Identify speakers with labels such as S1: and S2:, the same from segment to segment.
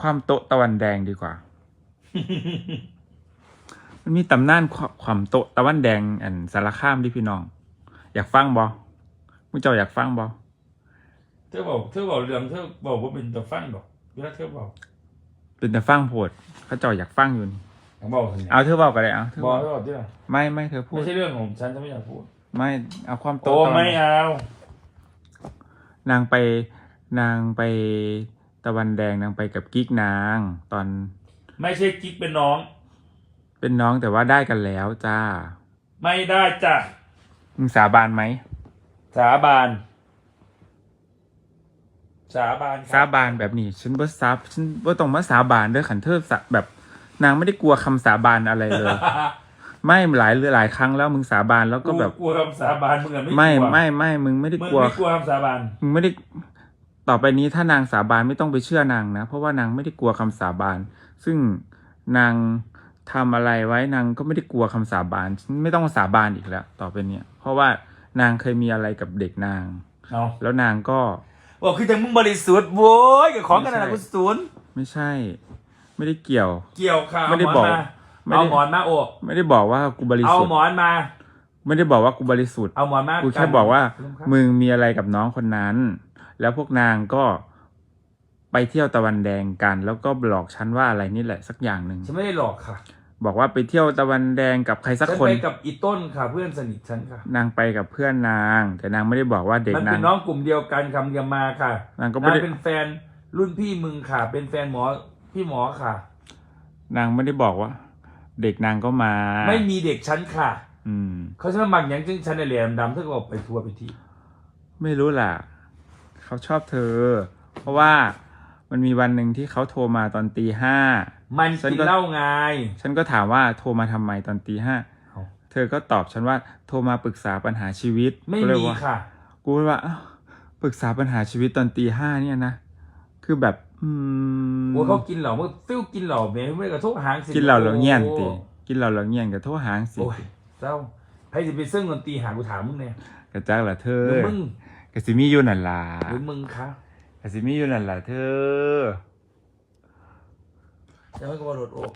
S1: ความโตะตะวันแดงดีกว่า มันมีตำนานความความโตะตะวันแดง อันสารคามดิพี่น้อง อยากฟังบอมึงเจ้าอยากฟังบอ
S2: เธอบอกเธอบอกเรื่องเธอบอกว่าเป็นตะฟังดอกเวลาเธอบอก
S1: เป็นแต่ฟังโพดเขาเจ้าอยากฟังอยู่นี่
S2: เขาบอกสิ
S1: เอาเธอบอกก็ได้เอาเธอ
S2: บอก
S1: เว้า
S2: เธอบอกที่ไหน
S1: ไม่ไม่เธอพูด
S2: ไม่ใช่เรื่องของฉันฉันไม่อยากพูด
S1: ไม่เอาความโตะ
S2: โอ้
S1: ตะวัน
S2: ไม่เอา
S1: นางไปนางไป ตะวันแดงนางไปกับกิ๊กนาง ตอน
S2: ไม่ใช่กิ๊กเป็นน้อง
S1: เป็นน้องแต่ว่าได้กันแล้วจ้า
S2: ไม่ได้จ้ะ
S1: มึงสาบานไหม
S2: สาบาน สาบานครับ
S1: สาบานแบบนี้ ฉันบ่สาฉันบ่ต้องมาสาบานเด้อขันเธอสะแบบนางไม่ได้กลัวคำสาบานอะไรเลย ไม่หลายหลายครั้งแล้วมึงสาบานแล้วก็แบบ
S2: กลัวคำสาบานมึงอะไม่กลัว
S1: ไม่ไม่ไม่มึงไม่ได้
S2: มึง
S1: กลัว
S2: ไม่กลัวคำสาบาน
S1: มึงไม่ได้ ต่อไปนี้ถ้านางสาบานไม่ต้องไปเชื่อนางนะ เพราะว่านางไม่ได้กลัวคำสาบาน ซึ่งนางทำอะไรไว้นางก็ไม่ได้กลัวคำสาบาน ไม่ต้องมาสาบานอีกแล้ว ต่อไปเนี้ยเพราะว่านางเคยมีอะไรกับเด็กนาง
S2: เอา
S1: แล้วนางก็
S2: บอกคือแต่มึงบริสุทธิ์โว้ยกับของกันนะกูศูนย์
S1: ไม่ใช่ ไม่ได้เกี่ยว
S2: เกี่ยวค่ะ
S1: ไม่ได้บอกไม่ได้
S2: เอาหมอนมาโอบ
S1: ไม่ได้บอกว่ากูบริ
S2: เอา
S1: สุทธิ์
S2: หมอนมา
S1: ไม่ได้บอกว่ากูบริสุทธิ์
S2: เอาหมอนมา
S1: กูแค่บอกว่า มึงมีอะไรกับน้องคนนั้น แล้วพวกนางก็ไปเที่ยวตะวันแดงกัน แล้วก็หลอกฉันว่าอะไรนี่แหละสักอย่างหนึ่ง
S2: ฉันไม่ได้หลอกค่ะ
S1: บอกว่าไปเที่ยวตะวันแดงกับใครสัก
S2: ฉัน
S1: คน
S2: ไปกับอีต้นค่ะ เพื่อนสนิทฉันค่ะ
S1: นางไปกับเพื่อนนาง แต่นางไม่ได้บอกว่าเด็ก
S2: มัน
S1: นา
S2: เป็
S1: ง
S2: นน้องกลุ่มเดียวกันคำเดียวมาค่ะ
S1: นางก็
S2: นา
S1: ไม่
S2: ง
S1: ได้
S2: เป็นแฟนรุ่นพี่มึงค่ะ เป็นแฟนหมอพี่หมอค่ะ
S1: นางไม่ได้บอกว่า เด็กนางก็มา
S2: ไม่มีเด็กฉันค่ะ
S1: อืม
S2: เขาจะมาหมักอย่างจึงฉันในเหรียญดำๆเธอก็บอกไปทัวร์ไปที
S1: ไม่รู้ล่ะ เขาชอบเธอ เพราะว่ามันมีวันหนึ่งที่เขาโทรมาตอนตีห้า
S2: มัน
S1: ฉัน
S2: กิน
S1: ก็
S2: เหล้าไง
S1: ฉันก็ถามว่าโทรมาทำไมตอนตีห้า
S2: เอา
S1: เธอก็ตอบฉันว่าโทรมาปรึกษาปัญหาชีวิต
S2: ไม่
S1: ก็เลย
S2: มี
S1: ว่า
S2: ค่ะ
S1: กูเลยว่าอ้าวปรึกษาปัญหาชีวิตตอนตีห้าเนี่ยนะ คือแบบ อืม
S2: ว่าเขากินเหล่าเมื่อฟิวกินเหล่าเมย์ไม่กระทบหางสิ
S1: กินเหล้าแล้วเงียนติ
S2: โอ้
S1: กินเหล้าแล้วเงียนกับโทรหางสิ
S2: โอ้ยเจ้าใครจะไปซึ่งดนตรีหากูถามมึงเนี่ย
S1: กระจักล่ะเธอ
S2: หรือมึง
S1: กะสิมีอยู่นั่นล่ะ
S2: หรือมึงคะ
S1: กะสิมีอยู่นั่นล่ะเธอ
S2: จะไม่กระโดดโอก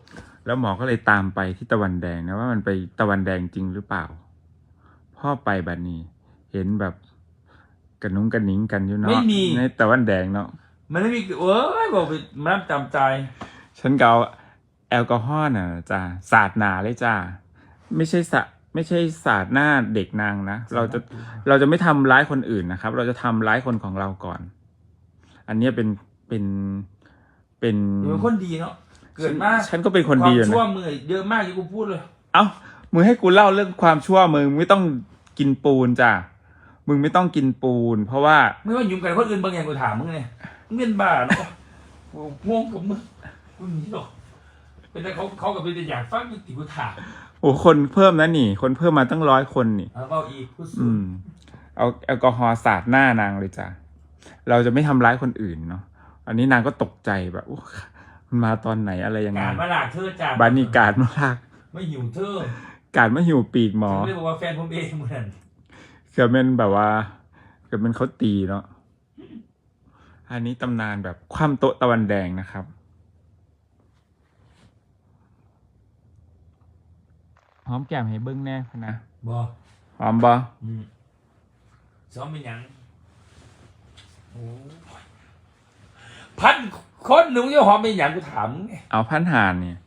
S1: แล้วหมอก็เลยตามไปที่ตะวันแดงนะว่ามันไปตะวันแดงจริงหรือเปล่า พ่อไปบัดนี้ เห็นแบบกระนุ้งกระหนิงกันอยู่เนาะ
S2: ไม่มี
S1: ในตะวันแดงเนาะ
S2: มันไม่มีเอ้ยบอกไปมันน้ำจำใจ
S1: ฉันก็เอาแอลกอฮอล์น่ะจ้าสาดหนาเลยจ้าไม่ใช่สะ ไม่ใช่สาดหน้าเด็กนางนะ เราจะเราจะไม่ทำร้ายคนอื่นนะครับ เราจะทำร้ายคนของเราก่อน อันเนี้ยเป็นเป็นเป็น
S2: มึงเป็นคนดีเนาะเกิดมา
S1: ฉันก็เป็นคนดี
S2: ค
S1: อยู่
S2: วามชั่ว
S1: นะ
S2: มือเยอะมากที่กูพูดเลย
S1: เอ้ามึงให้กูเล่าเรื่องความชั่วมึงไม่ต้องกินปูนจ้ะมึงไม่ต้องกินปูน เพราะว่า
S2: ไม่ว่ายุ่งกับคนอื่นบางอย่างกูถามมึงเนี่ยมึงเป็นบ้าเนาะกูงงกับมึงมึงหนีหรอกเป็นแต่เขาเขากับเป็นแต่อยากฟังยุติกูถาม
S1: โอ้คนเพิ่มนะนี่ คนเพิ่มมาตั้งร้อยคนนี่
S2: แล้วก็อีกกูสุ
S1: อื
S2: ด
S1: มเอาแอลกอฮอล์สาดหน้านางเลยจ้ะ เราจะไม่ทำร้ายคนอื่นเนาะ อันนี้นางก็ตกใจแบบอุ๊ยมันมาตอนไหนอะไรยังไง
S2: การมาหลากเธอจ้า
S1: บานีการมาลาก
S2: ไม่หิวเธอ
S1: การมาหิวปีกหมอ
S2: ฉันเลยบอกว่าแฟนผมเองเหมือน
S1: เกือบเป็นแบบว่าเกือบเป็นเขาตีเนาะ อันนี้ตำนานแบบคว่ำโต๊ะตะวันแดงนะครับ หอมแก้มให้เบิ้งแน่พะนะ
S2: บอ
S1: หอมบอ
S2: อืมซ้อมเป็นหยังโอ้ยพันคนหนุ่มจะหอมเป็นหยังกูถามมึงไง
S1: เอาพันหานเนี่ย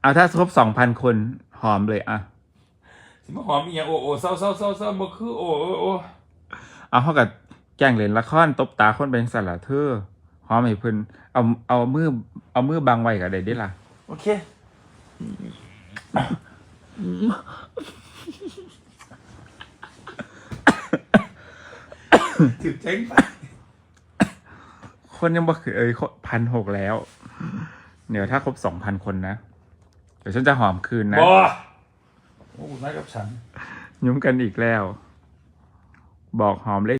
S1: เอาถ้าครบสองพันคนหอมเลยอะ
S2: สิมาหอมเป็นหยังโอ้โอ้เศร้าเศร้าเศร้าเศร้าบ่คือโอ้โอ้โอ้
S1: เอาเขากับแกล้งเล่นละครตบตาคนเป็นสลัดเธอหอมให้เพิ่นเอาเอามือเอามือบังไว้กับได้เด้ล่ะ
S2: โอเค ถึงเจ๊งปะ
S1: คนยังบอกคือเอ้ยพันหกแล้ว เดี๋ยวถ้าครบสองพันคนนะ เดี๋ยวฉันจะหอมคืนนะ
S2: บอโอ้คุณนายกับฉัน
S1: ยุ้มกันอีกแล้ว บอกหอมเลข